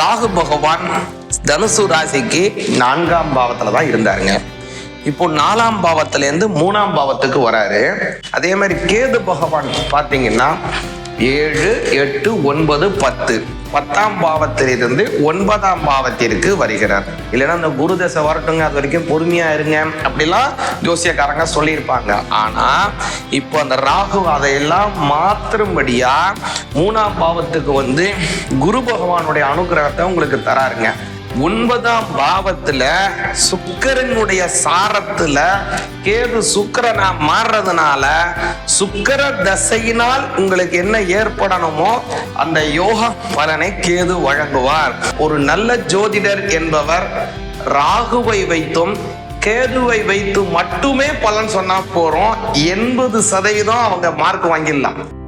ராகு பகவான் தனுசு ராசிக்கு நான்காம் பாவத்துல தான் இருந்தாருங்க. இப்போ நாலாம் பாவத்துல இருந்து மூணாம் பாவத்துக்கு வராரு. அதே மாதிரி கேது பகவான் பார்த்தீங்கன்னா ஏழு எட்டு ஒன்பது பத்து. பத்தாம் பாவத்திலிருந்து ஒன்பதாம் பாவத்திற்கு வருகிறார். இல்லைன்னா அந்த குரு தசை வரட்டுங்க அது வரைக்கும் பொறுமையா இருங்க அப்படிலாம் ஜோசியக்காரங்க சொல்லியிருப்பாங்க. ஆனா இப்போ அந்த ராகு அதையெல்லாம் மாற்றும்படியா மூணாம் பாவத்துக்கு வந்து குரு பகவானுடைய அனுகிரகத்தை உங்களுக்கு தராருங்க. ஒன்பதாம் பாவத்துல சுக்கரனுடைய சாரத்துல கேது சுக்கரனா மாறுறதுனால சுக்கர தசையினால் உங்களுக்கு என்ன ஏற்படணுமோ அந்த யோக பலனை கேது வழங்குவார். ஒரு நல்ல ஜோதிடர் என்பவர் ராகுவை வைத்தும் கேதுவை வைத்து மட்டுமே பலன் சொன்னா போறோம். எண்பது சதவீதம் அவங்க மார்க் வாங்கிடலாம்.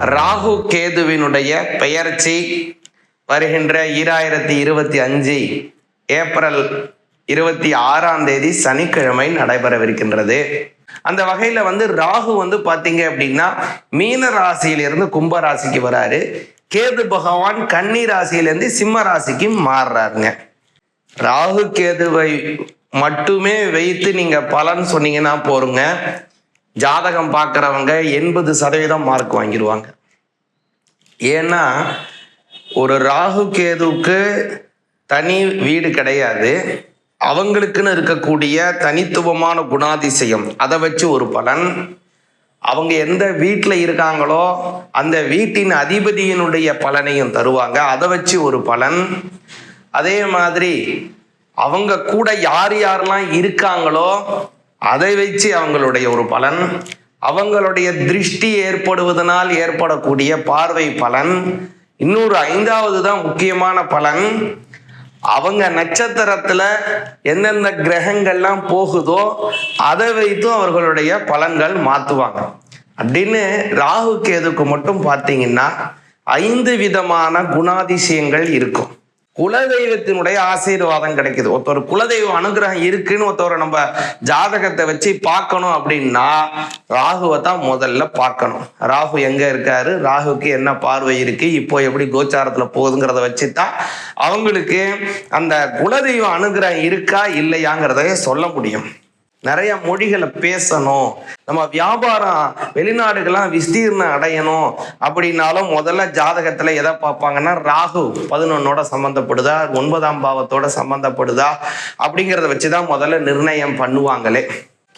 ராகு கேதுவினுடைய பெயர்ச்சி வருகின்ற ஈராயிரத்தி இருபத்தி அஞ்சு ஏப்ரல் இருபத்தி ஆறாம் தேதி சனிக்கிழமை நடைபெறவிருக்கின்றது. அந்த வகையில வந்து ராகு வந்து பாத்தீங்க அப்படின்னா மீன ராசியிலிருந்து கும்ப ராசிக்கு வராரு. கேது பகவான் கன்னி ராசியிலேருந்து சிம்ம ராசிக்கு மாறுறாருங்க. ராகு கேதுவை மட்டுமே வைத்து நீங்க பலன் சொன்னீங்கன்னா போருங்க. ஜாதகம் பார்க்குறவங்க எண்பது சதவீதம் மார்க் வாங்கிடுவாங்க ஏன்னா ஒரு ராகு கேதுவுக்கு தனி வீடு கிடையாது. அவங்களுக்குன்னு இருக்கக்கூடிய தனித்துவமான குணாதிசயம் அதை வச்சு ஒரு பலன். அவங்க எந்த வீட்டில் இருக்காங்களோ அந்த வீட்டின் அதிபதியினுடைய பலனையும் தருவாங்க. அதை வச்சு ஒரு பலன். அதே மாதிரி அவங்க கூட யார் யாரெல்லாம் இருக்காங்களோ அதை வச்சு அவங்களுடைய ஒரு பலன் அவங்களுடைய திருஷ்டி ஏற்படுவதனால் ஏற்படக்கூடிய பார்வை பலன் இன்னொரு ஐந்தாவது தான் முக்கியமான பலன் அவங்க நட்சத்திரத்துல எந்தெந்த கிரகங்கள்லாம் போகுதோ அதை வைத்தும் அவர்களுடைய பலன்கள் மாத்துவாங்க. அப்படின்னு ராகு கேதுக்கு மட்டும் பார்த்தீங்கன்னா ஐந்து விதமான குணாதிசயங்கள் இருக்கும். குலதெய்வத்தினுடைய ஆசீர்வாதம் கிடைக்குது. ஒருத்தர் குலதெய்வ அனுகிரகம் இருக்குன்னு ஒருத்தவரை நம்ம ஜாதகத்தை வச்சு பார்க்கணும் அப்படின்னா ராகுவை தான் முதல்ல பார்க்கணும். ராகு எங்க இருக்காரு? ராகுக்கு என்ன பார்வை இருக்கு? இப்போ எப்படி கோச்சாரத்துல போகுதுங்கிறத வச்சு தான் அவங்களுக்கு அந்த குலதெய்வ அனுகிரகம் இருக்கா இல்லையாங்கிறத சொல்ல முடியும். நிறைய மொழிகளை பேசணும். நம்ம வியாபாரம் வெளிநாடுகள்லாம் விஸ்தீர்ணம் அடையணும் அப்படின்னாலும் முதல்ல ஜாதகத்துல எதை பார்ப்பாங்கன்னா ராகு பதினொன்னோட சம்மந்தப்படுதா ஒன்பதாம் பாவத்தோட சம்மந்தப்படுதா அப்படிங்கிறத வச்சுதான் முதல்ல நிர்ணயம் பண்ணுவாங்களே.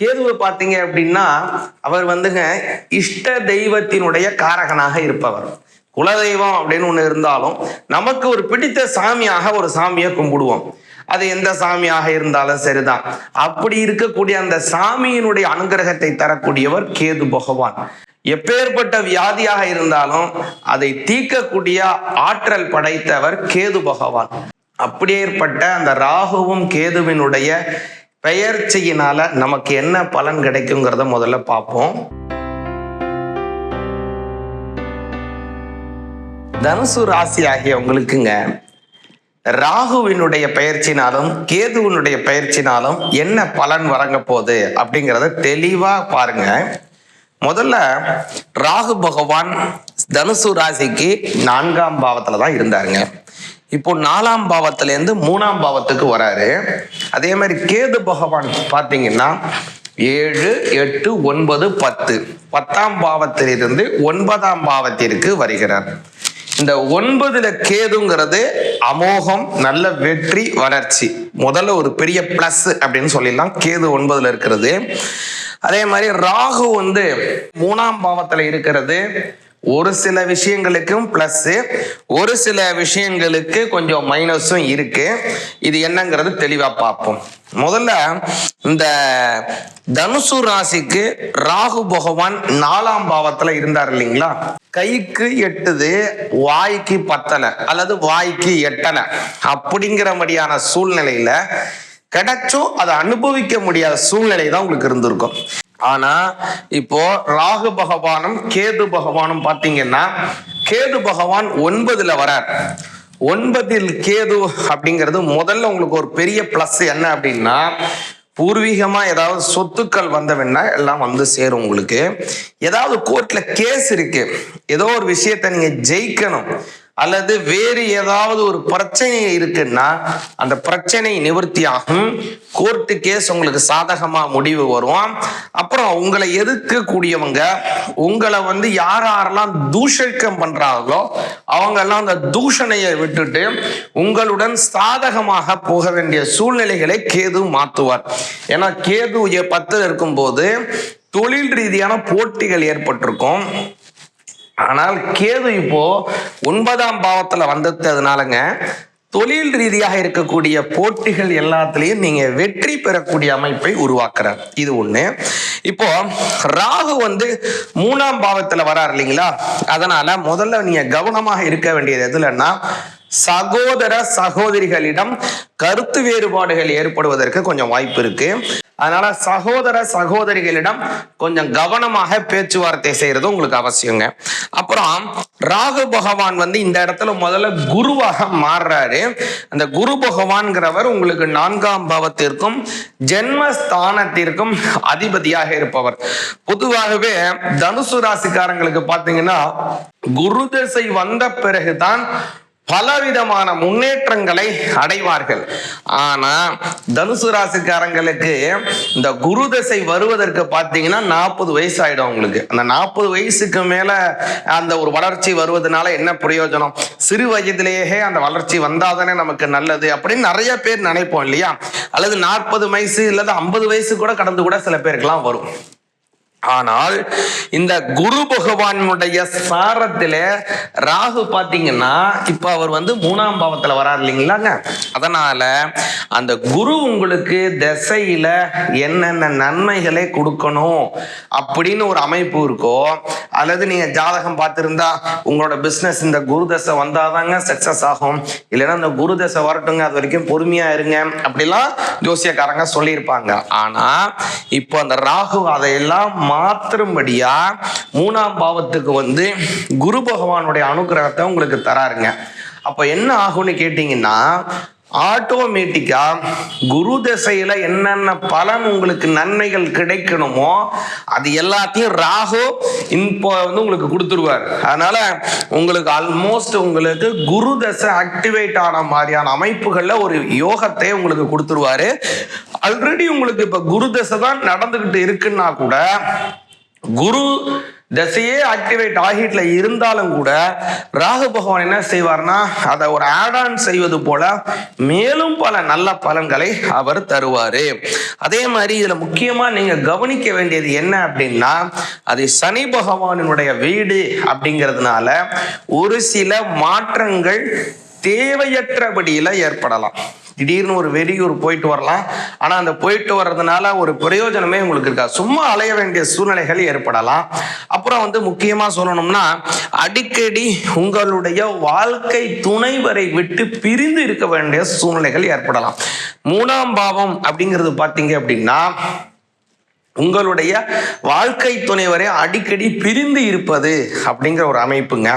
கேதுவை பார்த்தீங்க அப்படின்னா அவர் வந்துங்க இஷ்ட தெய்வத்தினுடைய காரகனாக இருப்பவர். குலதெய்வம் அப்படின்னு ஒன்று இருந்தாலும் நமக்கு ஒரு பிடித்த சாமியாக ஒரு சாமியை கும்பிடுவோம். அது எந்த சாமியாக இருந்தாலும் சரிதான். அப்படி இருக்கக்கூடிய அந்த சாமியினுடைய அனுகிரகத்தை தரக்கூடியவர் கேது பகவான். எப்பேற்பட்ட வியாதியாக இருந்தாலும் அதை தீர்க்கக்கூடிய ஆற்றல் படைத்தவர் கேது பகவான். அப்படியேற்பட்ட அந்த ராகுவும் கேதுவினுடைய பெயர்ச்சியினால நமக்கு என்ன பலன் கிடைக்குங்கிறத முதல்ல பார்ப்போம். தனுசு ராசி ஆகிய உங்களுக்குங்க ராகுவினுடைய பயிற்சினாலும் கேதுவினுடைய பயிற்சினாலும் என்ன பலன் வழங்க போகுது அப்படிங்கிறத தெளிவா பாருங்க. முதல்ல ராகு பகவான் தனுசு ராசிக்கு நான்காம் பாவத்துல தான் இருந்தாருங்க. இப்போ நாலாம் பாவத்துல இருந்து மூணாம் பாவத்துக்கு வராரு. அதே மாதிரி கேது பகவான் பார்த்தீங்கன்னா ஏழு எட்டு ஒன்பது பத்து. பத்தாம் பாவத்திலிருந்து ஒன்பதாம் பாவத்திற்கு வருகிறார். இந்த ஒன்பதுல கேதுங்கிறது அமோகம் நல்ல வெற்றி வளர்ச்சி. முதல்ல ஒரு பெரிய பிளஸ் அப்படின்னு சொல்லிடலாம். கேது ஒன்பதுல இருக்கிறது. அதே மாதிரி ராகு வந்து மூணாம் பாவத்துல இருக்கிறது. ஒரு சில விஷயங்களுக்கும் பிளஸ் ஒரு சில விஷயங்களுக்கு கொஞ்சம் மைனஸும் இருக்கு. இது என்னங்கிறது தெளிவா பார்ப்போம். முதல்ல இந்த தனுசு ராசிக்கு ராகு பகவான் நாலாம் பாவத்துல இருந்தார் இல்லைங்களா? கைக்கு எட்டுது வாய்க்கு பத்தல அல்லது வாய்க்கு எட்டல அப்படிங்கிறபடியான சூழ்நிலையில கிடைச்சும் அதை அனுபவிக்க முடியாத சூழ்நிலை தான் உங்களுக்கு இருந்திருக்கும். ஆனா இப்போ ராகு பகவானும் கேது பகவானும் பாத்தீங்கன்னா கேது பகவான் ஒன்பதுல வரார். ஒன்பதில் கேது அப்படிங்கிறது முதல்ல உங்களுக்கு ஒரு பெரிய பிளஸ் என்ன அப்படின்னா பூர்வீகமா ஏதாவது சொத்துக்கள் வந்தவன்னா எல்லாம் வந்து சேரும் உங்களுக்கு. ஏதாவது கோர்ட்ல கேஸ் இருக்கு. ஏதோ ஒரு விஷயத்த நீங்க ஜெயிக்கணும். அல்லது வேறு ஏதாவது ஒரு பிரச்சனை இருக்குன்னா அந்த பிரச்சனை நிவர்த்தி ஆகும் கோர்ட்டு கேஸ் உங்களுக்கு சாதகமா முடிவு வரும் அப்புறம் உங்களை எதிர்க்கக்கூடியவங்க உங்களை வந்து யார் யாரெல்லாம் தூஷக்கம் பண்றாங்களோ அவங்கெல்லாம் அந்த தூஷணையை விட்டுட்டு உங்களுடன் சாதகமாக போக வேண்டிய சூழ்நிலைகளை கேது மாத்துவார். ஏன்னா கேது பத்தில் இருக்கும்போது தொழில் ரீதியான போட்டிகள் ஏற்பட்டிருக்கும். ஆனால் கேது இப்போ ஒன்பதாம் பாவத்துல வந்ததுனாலங்க தொழில் ரீதியாக இருக்கக்கூடிய போட்டிகள் எல்லாத்துலயும் நீங்க வெற்றி பெறக்கூடிய அமைப்பை உருவாக்குறார். இது ஒண்ணு. இப்போ ராகு வந்து மூணாம் பாவத்துல வரார் இல்லைங்களா? அதனால முதல்ல நீங்க கவனமாக இருக்க வேண்டியது எதுலன்னா சகோதர சகோதரிகளிடம் கருத்து வேறுபாடுகள் ஏற்படுவதற்கு கொஞ்சம் வாய்ப்பு இருக்கு. அதனால சகோதர சகோதரிகளிடம் கொஞ்சம் கவனமாக பேச்சுவார்த்தை செய்யறது உங்களுக்கு அவசியங்க. அப்புறம் ராகு பகவான் வந்து இந்த இடத்துல முதல்ல குருவாக மாறுறாரு. அந்த குரு பகவான்கிறவர் உங்களுக்கு நான்காம் பாவத்திற்கும் ஜென்மஸ்தானத்திற்கும் அதிபதியாக இருப்பவர். பொதுவாகவே தனுசு ராசிக்காரங்களுக்கு பாத்தீங்கன்னா குரு திசை வந்த பிறகுதான் பலவிதமான முன்னேற்றங்களை அடைவார்கள். ஆனா தனுசு ராசிக்காரங்களுக்கு இந்த குரு தசை வருவதற்கு பார்த்தீங்கன்னா நாற்பது வயசு ஆயிடும் அவங்களுக்கு. அந்த நாற்பது வயசுக்கு மேல அந்த ஒரு வளர்ச்சி வருவதனால என்ன பிரயோஜனம்? சிறு வயதிலேயே அந்த வளர்ச்சி வந்தாதானே நமக்கு நல்லது அப்படின்னு நிறைய பேர் நினைப்போம் இல்லையா? அல்லது நாற்பது வயசு இல்லது ஐம்பது வயசு கூட கடந்து கூட சில பேருக்கெல்லாம் வரும். ஆனால் இந்த குரு பகவானுடைய சாரத்துல ராகு பாத்தீங்கன்னா இப்ப அவர் வந்து மூணாம் பாவத்துல வராது இல்லைங்களாங்க. அதனால அந்த குரு உங்களுக்கு திசையில என்னென்ன நன்மைகளை கொடுக்கணும் அப்படின்னு ஒரு அமைப்பு இருக்கோ அல்லது நீங்க ஜாதகம் பார்த்திருந்தா உங்களோட பிசினஸ் இந்த குரு தசை வந்தாதாங்க சக்சஸ் ஆகும். இல்லைன்னா இந்த குரு தசை வரட்டுங்க அது வரைக்கும் பொறுமையா இருங்க அப்படிலாம் ஜோசியக்காரங்க சொல்லியிருப்பாங்க. ஆனா இப்போ அந்த ராகு அதையெல்லாம் மாத்திரும்படியா மூணாம் பாவத்துக்கு வந்து குரு பகவானுடைய அனுகிரகத்தை உங்களுக்கு தராருங்க. அப்ப என்ன ஆகும்னு கேட்டீங்கன்னா ஆட்டோமேட்டிக்கா குரு திசையில என்னென்ன பலன் உங்களுக்கு நன்மைகள் கிடைக்கணுமோ அது எல்லாத்தையும் ராகு இப்போ வந்து உங்களுக்கு கொடுத்துருவார். அதனால உங்களுக்கு ஆல்மோஸ்ட் உங்களுக்கு குரு தசை ஆக்டிவேட் ஆன மாதிரியான அமைப்புகள்ல ஒரு யோகத்தை உங்களுக்கு கொடுத்துருவாரு. ஆல்ரெடி உங்களுக்கு இப்ப குரு தசை தான் நடந்துகிட்டு இருக்குன்னா கூட குரு தசையே ஆக்டிவேட் ஆகிட்ல இருந்தாலும் கூட ராகு பகவான் என்ன செய்வார்னா அதை ஒரு ஆட் ஆன் செய்வது போல மேலும் பல நல்ல பலன்களை அவர் தருவாரு. அதே மாதிரி இதுல முக்கியமா நீங்க கவனிக்க வேண்டியது என்ன அப்படின்னா அது சனி பகவானினுடைய வீடு அப்படிங்கிறதுனால ஒரு சில மாற்றங்கள் தேவையற்றபடியில ஏற்படலாம். திடீர்னு ஒரு வெளியூர் போயிட்டு வரலாம். ஆனால் அந்த போயிட்டு வர்றதுனால ஒரு பிரயோஜனமே உங்களுக்கு இருக்கா? சும்மா அலைய வேண்டிய சூழ்நிலைகள் ஏற்படலாம். அப்புறம் வந்து முக்கியமாக சொல்லணும்னா அடிக்கடி உங்களுடைய வாழ்க்கை துணைவரை விட்டு பிரிந்து இருக்க வேண்டிய சூழ்நிலைகள் ஏற்படலாம். மூணாம் பாவம் அப்படிங்கிறது பார்த்தீங்க அப்படின்னா உங்களுடைய வாழ்க்கை துணைவரை அடிக்கடி பிரிந்து இருப்பது அப்படிங்கிற ஒரு அமைப்புங்க.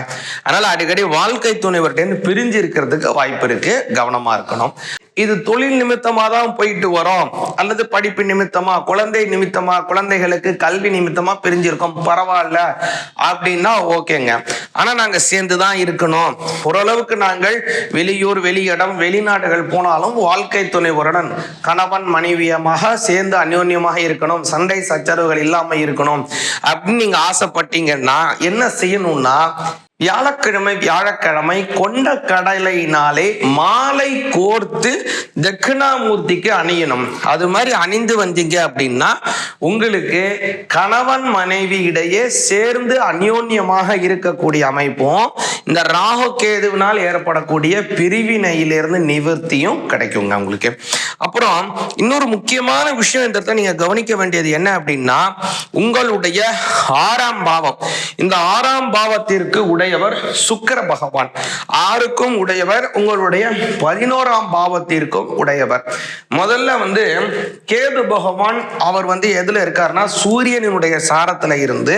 அதனால அடிக்கடி வாழ்க்கை துணைவர்கிட்ட பிரிஞ்சு இருக்கிறதுக்கு வாய்ப்பு இருக்கு. கவனமா இருக்கணும். இது தொழில் நிமித்தமா தான் போயிட்டு வரோம். அல்லது படிப்பு நிமித்தமா குழந்தை நிமித்தமா குழந்தைகளுக்கு கல்வி நிமித்தமா பிரிஞ்சிருக்கோம். பரவாயில்ல. அப்படின்னா ஓகேங்க. ஆனா நாங்க சேர்ந்து தான் இருக்கணும். ஓரளவுக்கு நாங்கள் வெளியூர் வெளியிடம் வெளிநாடுகள் போனாலும் வாழ்க்கை துணைவருடன் கணவன் மனைவியமாக சேர்ந்து அந்யோன்யமாக இருக்கணும். சண்டை சச்சரவுகள் இல்லாம இருக்கணும். அப்படின்னு நீங்க ஆசைப்பட்டீங்கன்னா என்ன செய்யணும்னா வியாழக்கிழமை வியாழக்கிழமை கொண்ட கடலையினாலே மாலை கோர்த்து தட்சிணாமூர்த்திக்கு அணியணும். அது மாதிரி அணிந்து வந்தீங்க அப்படின்னா உங்களுக்கு கணவன் மனைவி இடையே சேர்ந்து அந்யோன்யமாக இருக்கக்கூடிய அமைப்பும் இந்த ராகு கேதுவினால் ஏற்படக்கூடிய பிரிவினையிலிருந்து நிவர்த்தியும் கிடைக்குங்க உங்களுக்கு. அப்புறம் இன்னொரு முக்கியமான விஷயம் இந்த இடத்துல நீங்க கவனிக்க வேண்டியது என்ன அப்படின்னா உங்களுடைய ஆறாம் பாவம். இந்த ஆறாம் பாவத்திற்கு உடையவர் சுக்கர பகவான். ஆறுக்கும் உடையவர் உங்களுடைய பதினோராம் பாவத்திற்கும் உடையவர். முதல்ல வந்து கேது பகவான் அவர் வந்து எதுல இருக்காருன்னா சூரியனினுடைய சாரத்துல இருந்து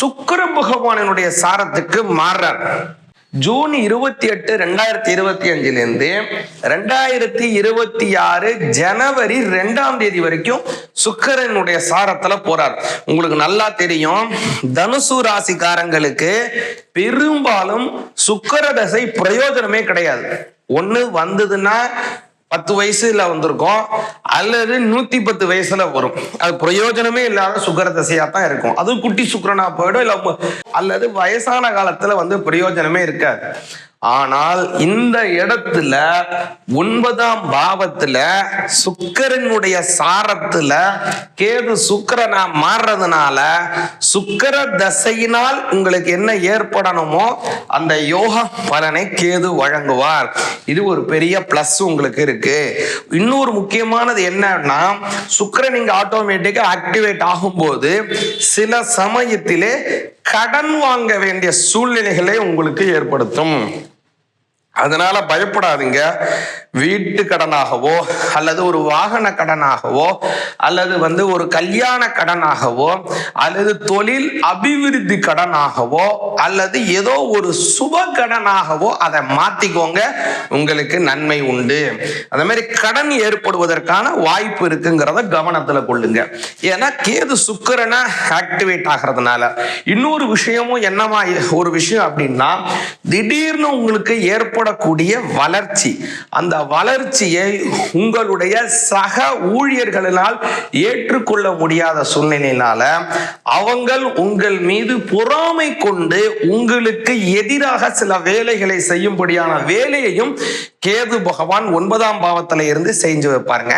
சுக்கிர பகவானினுடைய சாரத்துக்கு மாறுறார். ஜூன் இருபத்தி எட்டு ரெண்டாயிரத்தி இருபத்தி அஞ்சுலேருந்து ரெண்டாயிரத்தி இருபத்தி ஆறு ஜனவரி ரெண்டாம் தேதி வரைக்கும் சுக்கிரனுடைய சாரத்துல போறார். உங்களுக்கு நல்லா தெரியும் தனுசு ராசிக்காரங்களுக்கு பெரும்பாலும் சுக்கர தசை பிரயோஜனமே கிடையாது. ஒன்று வந்ததுன்னா பத்து வயசுல வந்திருக்கும். அல்லது நூத்தி பத்து வயசுல வரும். அது பிரயோஜனமே இல்லாத சுக்கர தசையா தான் இருக்கும். அது குட்டி சுக்கரனா போயிடும் இல்ல அல்லது வயசான காலத்துல வந்து பிரயோஜனமே இருக்காது. ஆனால் இந்த இடத்துல ஒன்பதாம் பாவத்துல சுக்கரனுடைய சாரத்துல கேது சுக்கரனா மாறுறதுனால சுக்கர தசையினால் உங்களுக்கு என்ன ஏற்படணுமோ அந்த யோக பலனை கேது வழங்குவார். இது ஒரு பெரிய பிளஸ் உங்களுக்கு இருக்கு. இன்னொரு முக்கியமானது என்னன்னா சுக்கரன் இங்க ஆட்டோமேட்டிக்கா ஆக்டிவேட் ஆகும்போது சில சமயத்திலே கடன் வாங்க வேண்டிய சூழ்நிலைகளை உங்களுக்கு ஏற்படுத்தும். அதனால பயப்படாதீங்க. வீட்டு கடனாகவோ அல்லது ஒரு வாகன கடனாகவோ அல்லது வந்து ஒரு கல்யாண கடனாகவோ அல்லது தொழில் அபிவிருத்தி கடனாகவோ அல்லது ஏதோ ஒரு சுப கடனாகவோ அதை மாத்திக்கோங்க. உங்களுக்கு நன்மை உண்டு. அந்த மாதிரி கடன் ஏற்படுவதற்கான வாய்ப்பு இருக்குங்கிறத கவனத்துல கொள்ளுங்க. ஏன்னா கேது சுக்கரனை ஆக்டிவேட் ஆகிறதுனால. இன்னொரு விஷயமும் என்னவா ஒரு விஷயம் அப்படின்னா திடீர்னு உங்களுக்கு ஏற்படக்கூடிய வளர்ச்சி. அந்த வளர்ச்சியை உங்களுடைய சக ஊழியர்களினால் ஏற்றுக்கொள்ள முடியாத சூழ்நிலையினால அவங்கள் உங்கள் மீது பொறாமை கொண்டு உங்களுக்கு எதிராக சில வேலைகளை செய்யும்படியான வேலையையும் கேது பகவான் ஒன்பதாம் பாவத்துல இருந்து செஞ்சு வைப்பாருங்க.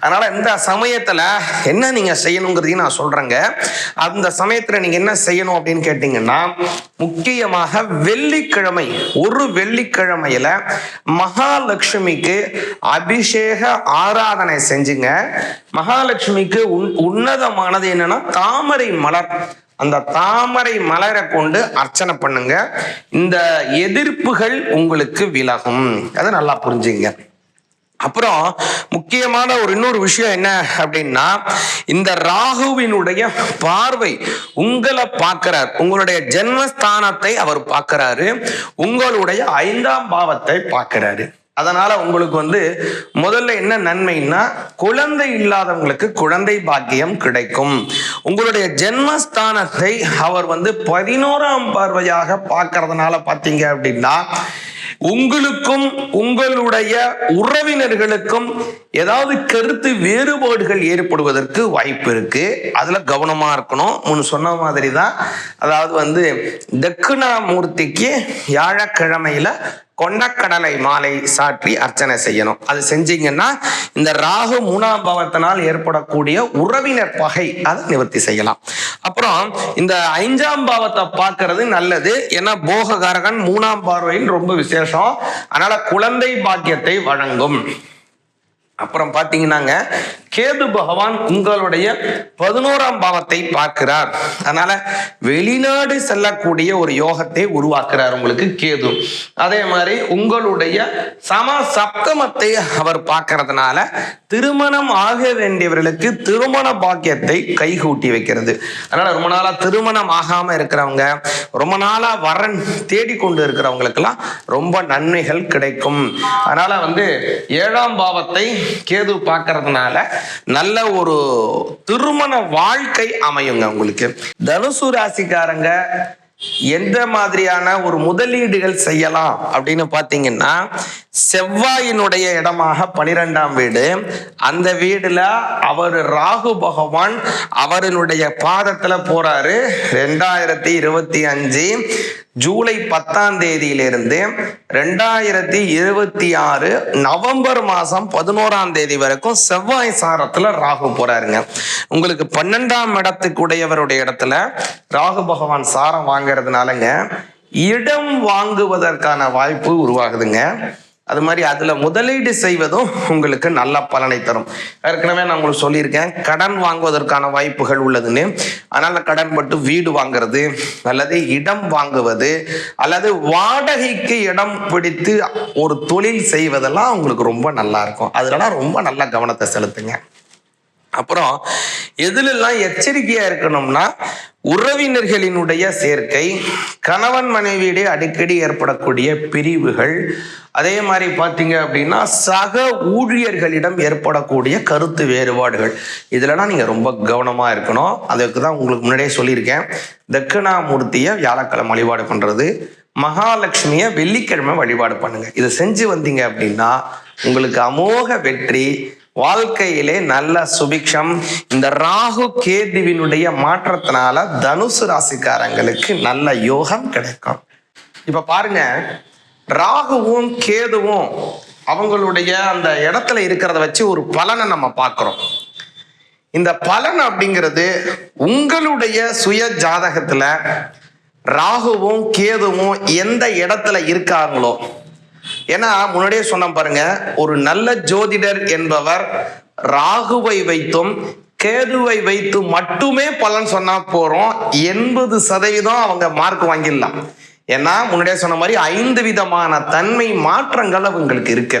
அதனால இந்த சமயத்துல என்ன நீங்க செய்யணுங்கிறதையும் நான் சொல்றேங்க. அந்த சமயத்துல நீங்க என்ன செய்யணும் அப்படின்னு கேட்டீங்கன்னா முக்கியமாக வெள்ளிக்கிழமை ஒரு வெள்ளிக்கிழமையில மகாலட்சுமிக்கு அபிஷேக ஆராதனை செஞ்சுங்க. மகாலட்சுமிக்கு உன்- உன்னதமானது என்னன்னா தாமரை மலர். அந்த தாமரை மலரை கொண்டு அர்ச்சனை பண்ணுங்க. இந்த எதிர்ப்புகள் உங்களுக்கு விலகும். அதை நல்லா புரிஞ்சுங்க. அப்புறம் முக்கியமான ஒரு இன்னொரு விஷயம் என்ன அப்படின்னா இந்த ராகுவினுடைய பார்வை உங்களை பார்க்கிறார். உங்களுடைய ஜென்மஸ்தானத்தை அவர் பார்க்கிறாரு. உங்களுடைய ஐந்தாம் பாவத்தை பார்க்கிறாரு. அதனால உங்களுக்கு வந்து முதல்ல என்ன நன்மைன்னா குழந்தை இல்லாதவங்களுக்கு குழந்தை பாக்கியம் கிடைக்கும். உங்களுடைய ஜென்மஸ்தானத்தை அவர் வந்து பதினோராம் பார்வையாக பார்க்கறதுனால பார்த்தீங்க அப்படின்னா உங்களுக்கும் உங்களுடைய உறவினர்களுக்கும் ஏதாவது கருத்து வேறுபாடுகள் ஏற்படுவதற்கு வாய்ப்பு இருக்கு. அதுல கவனமா இருக்கணும். முன் சொன்ன மாதிரி தான் அதாவது வந்து தட்சிணாமூர்த்திக்கு வியாழக்கிழமையில கொண்டக்கடலை மாலை சாற்றி அர்ச்சனை செய்யணும். அது செஞ்சீங்கன்னா இந்த ராகு மூணாம் பாவத்தினால் ஏற்படக்கூடிய உறவினர் பகை அதை நிவர்த்தி செய்யலாம். அப்புறம் இந்த ஐந்தாம் பாவத்தை பார்க்கறது நல்லது. ஏன்னா போககாரகன் மூணாம் பார்வையின் ரொம்ப விசேஷம். அதனால குழந்தை பாக்கியத்தை வழங்கும். அப்புறம் பாத்தீங்கன்னாங்க கேது பகவான் உங்களுடைய பதினோராம் பாவத்தை பார்க்கிறார். அதனால வெளிநாடு செல்லக்கூடிய ஒரு யோகத்தை உருவாக்குறார் உங்களுக்கு கேது. அதே மாதிரி உங்களுடைய சம சப்தமத்தை அவர் பார்க்கறதுனால திருமணம் ஆக வேண்டியவர்களுக்கு திருமண பாக்கியத்தை கைகூட்டி வைக்கிறது. அதனால ரொம்ப நாளா திருமணம் ஆகாம இருக்கிறவங்க ரொம்ப நாளா வரன் தேடி கொண்டு இருக்கிறவங்களுக்கெல்லாம் ரொம்ப நன்மைகள் கிடைக்கும். அதனால வந்து ஏழாம் பாவத்தை கேது பார்க்கறதுனால நல்ல ஒரு திருமண வாழ்க்கை அமையுங்க உங்களுக்கு. தனுசு ராசிக்காரங்க எந்த மாதிரியான ஒரு முதலீடுகள் செய்யலாம் அப்படின்னு பார்த்தீங்கன்னா செவ்வாயினுடைய இடமாக பனிரெண்டாம் வீடு அந்த வீடுல அவர் ராகு பகவான் அவரினுடைய பாதத்துல போறாரு. ரெண்டாயிரத்தி இருபத்தி அஞ்சு ஜூலை பத்தாம் தேதியிலிருந்து ரெண்டாயிரத்தி இருபத்தி ஆறு நவம்பர் மாதம் பதினோராம் தேதி வரைக்கும் செவ்வாய் சாரத்தில் ராகு போறாருங்க. உங்களுக்கு பன்னெண்டாம் இடத்துக்குடையவருடைய இடத்துல ராகு பகவான் சாரம் வாங்குறதுனாலங்க இடம் வாங்குவதற்கான வாய்ப்பு உருவாகுதுங்க. அது மாதிரி அதில் முதலீடு செய்வதும் உங்களுக்கு நல்ல பலனை தரும். ஏற்கனவே நான் உங்களுக்கு சொல்லியிருக்கேன் கடன் வாங்குவதற்கான வாய்ப்புகள் உள்ளதுன்னு. அதனால் கடன் பட்டு வீடு வாங்குறது அல்லது இடம் வாங்குவது அல்லது வாடகைக்கு இடம் பிடித்து ஒரு தொழில் செய்வதெல்லாம் உங்களுக்கு ரொம்ப நல்லா இருக்கும். அதனால ரொம்ப நல்ல கவனத்தை செலுத்துங்க. அப்புறம் எதுலெல்லாம் எச்சரிக்கையா இருக்கணும்னா உறவினர்களினுடைய சேர்க்கை கணவன் மனைவியிடையே அடிக்கடி ஏற்படக்கூடிய பிரிவுகள் அதே மாதிரி பார்த்தீங்க அப்படின்னா சக ஊழியர்களிடம் ஏற்படக்கூடிய கருத்து வேறுபாடுகள். இதுலலாம் நீங்கள் ரொம்ப கவனமாக இருக்கணும். அதுக்கு தான் உங்களுக்கு முன்னாடியே சொல்லியிருக்கேன். தட்சிணாமூர்த்தியை வியாழக்கிழமை வழிபாடு பண்ணுறது மகாலட்சுமியை வெள்ளிக்கிழமை வழிபாடு பண்ணுங்கள் இதை செஞ்சு வந்தீங்க அப்படின்னா உங்களுக்கு அமோக வெற்றி வாழ்க்கையிலே நல்ல சுபிக்ஷம். இந்த ராகு கேதுவினுடைய மாற்றத்தினால தனுசு ராசிக்காரங்களுக்கு நல்ல யோகம் கிடைக்கும். இப்ப பாருங்க ராகுவும் கேதுவும் அவங்களுடைய அந்த இடத்துல இருக்கிறத வச்சு ஒரு பலனை நம்ம பார்க்கிறோம். இந்த பலன் அப்படிங்கிறது உங்களுடைய சுய ஜாதகத்துல ராகுவும் கேதுவும் எந்த இடத்துல இருக்காங்களோ ஏன்னா முன்னாடியே சொன்ன பாருங்க ஒரு நல்ல ஜோதிடர் என்பவர் ராகுவை வைத்தும் கேதுவை வைத்து மட்டுமே பலன் சொன்னா போறோம். எண்பது சதவீதம் அவங்க மார்க் வாங்கிடலாம். ஏன்னா முன்னாடியே சொன்ன மாதிரி ஐந்து விதமான தன்மை மாற்றங்கள் அவங்களுக்கு இருக்கு.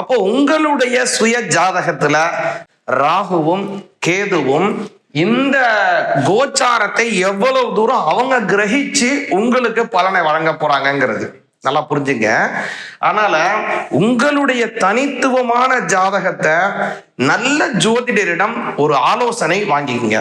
அப்போ உங்களுடைய சுய ஜாதகத்துல ராகுவும் கேதுவும் இந்த கோச்சாரத்தை எவ்வளவு தூரம் அவங்க கிரகிச்சு உங்களுக்கு பலனை வழங்க போறாங்கிறது நல்லா புரிஞ்சுங்க. அதனால உங்களுடைய தனித்துவமான ஜாதகத்தை நல்ல ஜோதிடரிடம் ஒரு ஆலோசனை வாங்கிக்கங்க.